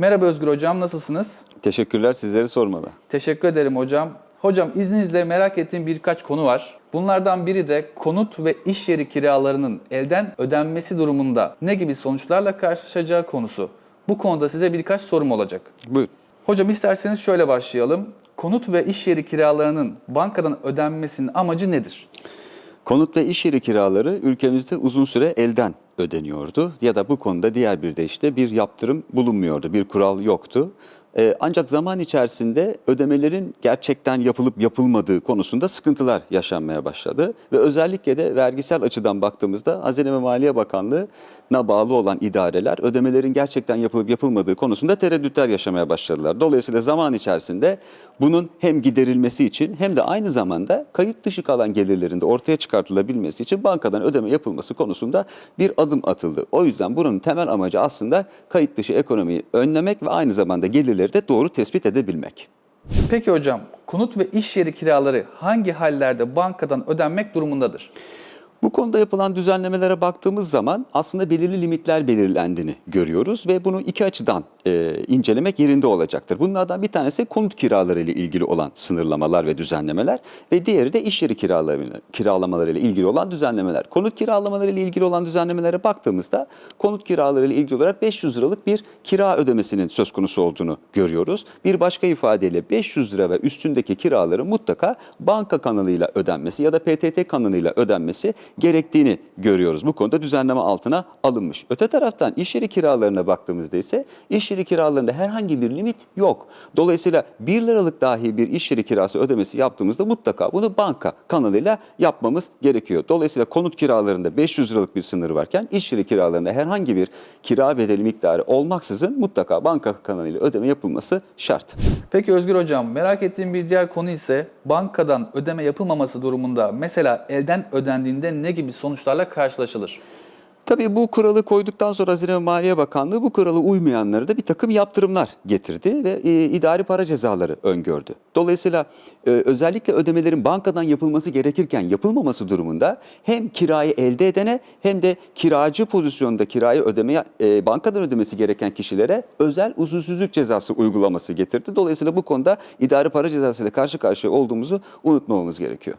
Merhaba Özgür Hocam, nasılsınız? Teşekkürler sizleri sormalı. Teşekkür ederim hocam. Hocam izninizle merak ettiğim birkaç konu var. Bunlardan biri de konut ve iş yeri kiralarının elden ödenmesi durumunda ne gibi sonuçlarla karşılaşacağı konusu. Bu konuda size birkaç sorum olacak. Buyur. Hocam isterseniz şöyle başlayalım. Konut ve iş yeri kiralarının bankadan ödenmesinin amacı nedir? Konut ve iş yeri kiraları ülkemizde uzun süre elden ödeniyordu ya da bu konuda diğer bir de işte bir yaptırım bulunmuyordu, bir kural yoktu. Ee, ancak zaman içerisinde ödemelerin gerçekten yapılıp yapılmadığı konusunda sıkıntılar yaşanmaya başladı. Ve özellikle de vergisel açıdan baktığımızda Hazine ve Maliye Bakanlığı'na bağlı olan idareler ödemelerin gerçekten yapılıp yapılmadığı konusunda tereddütler yaşamaya başladılar. Dolayısıyla zaman içerisinde bunun hem giderilmesi için hem de aynı zamanda kayıt dışı kalan gelirlerin de ortaya çıkartılabilmesi için bankadan ödeme yapılması konusunda bir adım atıldı. O yüzden bunun temel amacı aslında kayıt dışı ekonomiyi önlemek ve aynı zamanda gelirleri de doğru tespit edebilmek. Peki hocam, konut ve iş yeri kiraları hangi hallerde bankadan ödenmek durumundadır? Bu konuda yapılan düzenlemelere baktığımız zaman aslında belirli limitler belirlendiğini görüyoruz ve bunu iki açıdan e, incelemek yerinde olacaktır. Bunlardan bir tanesi konut kiraları ile ilgili olan sınırlamalar ve düzenlemeler ve diğeri de iş yeri kiralamaları ile ilgili olan düzenlemeler. Konut kiralamaları ile ilgili olan düzenlemelere baktığımızda konut kiraları ile ilgili olarak 500 liralık bir kira ödemesinin söz konusu olduğunu görüyoruz. Bir başka ifadeyle 500 lira ve üstündeki kiraların mutlaka banka kanalıyla ödenmesi ya da PTT kanalıyla ödenmesi gerektiğini görüyoruz. Bu konuda düzenleme altına alınmış. Öte taraftan iş yeri kiralarına baktığımızda ise iş yeri kiralarında herhangi bir limit yok. Dolayısıyla 1 liralık dahi bir iş yeri kirası ödemesi yaptığımızda mutlaka bunu banka kanalıyla yapmamız gerekiyor. Dolayısıyla konut kiralarında 500 liralık bir sınır varken iş yeri kiralarında herhangi bir kira bedeli miktarı olmaksızın mutlaka banka kanalıyla ödeme yapılması şart. Peki Özgür Hocam, merak ettiğim bir diğer konu ise bankadan ödeme yapılmaması durumunda mesela elden ödendiğinde ne gibi sonuçlarla karşılaşılır? Tabii bu kuralı koyduktan sonra Hazine ve Maliye Bakanlığı bu kurala uymayanlara da bir takım yaptırımlar getirdi ve e, idari para cezaları öngördü. Dolayısıyla e, özellikle ödemelerin bankadan yapılması gerekirken yapılmaması durumunda hem kirayı elde edene hem de kiracı pozisyonda kirayı ödemeye e, bankadan ödemesi gereken kişilere özel usulsüzlük cezası uygulaması getirdi. Dolayısıyla bu konuda idari para cezası ile karşı karşıya olduğumuzu unutmamamız gerekiyor.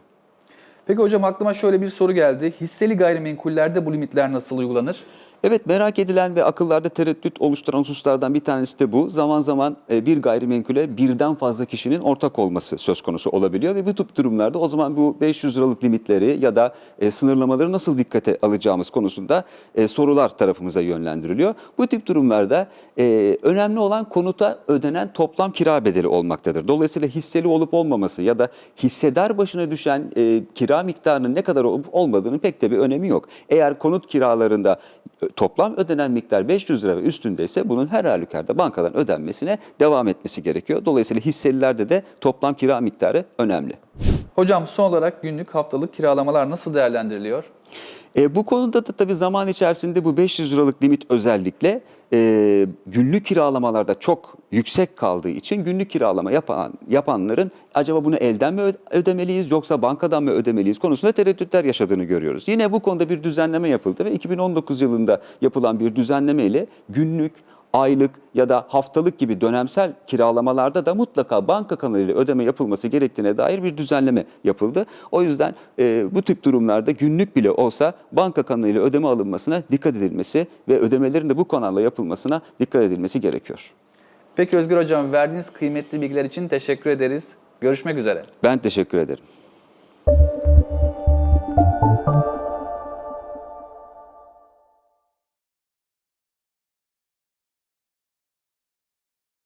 Peki hocam aklıma şöyle bir soru geldi. Hisseli gayrimenkullerde bu limitler nasıl uygulanır? Evet merak edilen ve akıllarda tereddüt oluşturan hususlardan bir tanesi de bu. Zaman zaman e, bir gayrimenkule birden fazla kişinin ortak olması söz konusu olabiliyor ve bu tip durumlarda o zaman bu 500 liralık limitleri ya da e, sınırlamaları nasıl dikkate alacağımız konusunda e, sorular tarafımıza yönlendiriliyor. Bu tip durumlarda önemli olan konuta ödenen toplam kira bedeli olmaktadır. Dolayısıyla hisseli olup olmaması ya da hissedar başına düşen kira miktarının ne kadar olup olmadığının pek de bir önemi yok. Eğer konut kiralarında toplam ödenen miktar 500 lira ve üstündeyse bunun her halükarda bankadan ödenmesine devam etmesi gerekiyor. Dolayısıyla hisselilerde de toplam kira miktarı önemli. Hocam son olarak günlük haftalık kiralamalar nasıl değerlendiriliyor? E, bu konuda da tabii zaman içerisinde bu 500 liralık limit özellikle e, günlük kiralamalarda çok yüksek kaldığı için günlük kiralama yapan yapanların acaba bunu elden mi ödemeliyiz yoksa bankadan mı ödemeliyiz konusunda tereddütler yaşadığını görüyoruz. Yine bu konuda bir düzenleme yapıldı ve 2019 yılında yapılan bir düzenleme ile günlük aylık ya da haftalık gibi dönemsel kiralamalarda da mutlaka banka kanalıyla ödeme yapılması gerektiğine dair bir düzenleme yapıldı. O yüzden e, bu tip durumlarda günlük bile olsa banka kanalıyla ödeme alınmasına dikkat edilmesi ve ödemelerin de bu kanalla yapılmasına dikkat edilmesi gerekiyor. Peki Özgür Hocam verdiğiniz kıymetli bilgiler için teşekkür ederiz. Görüşmek üzere. Ben teşekkür ederim.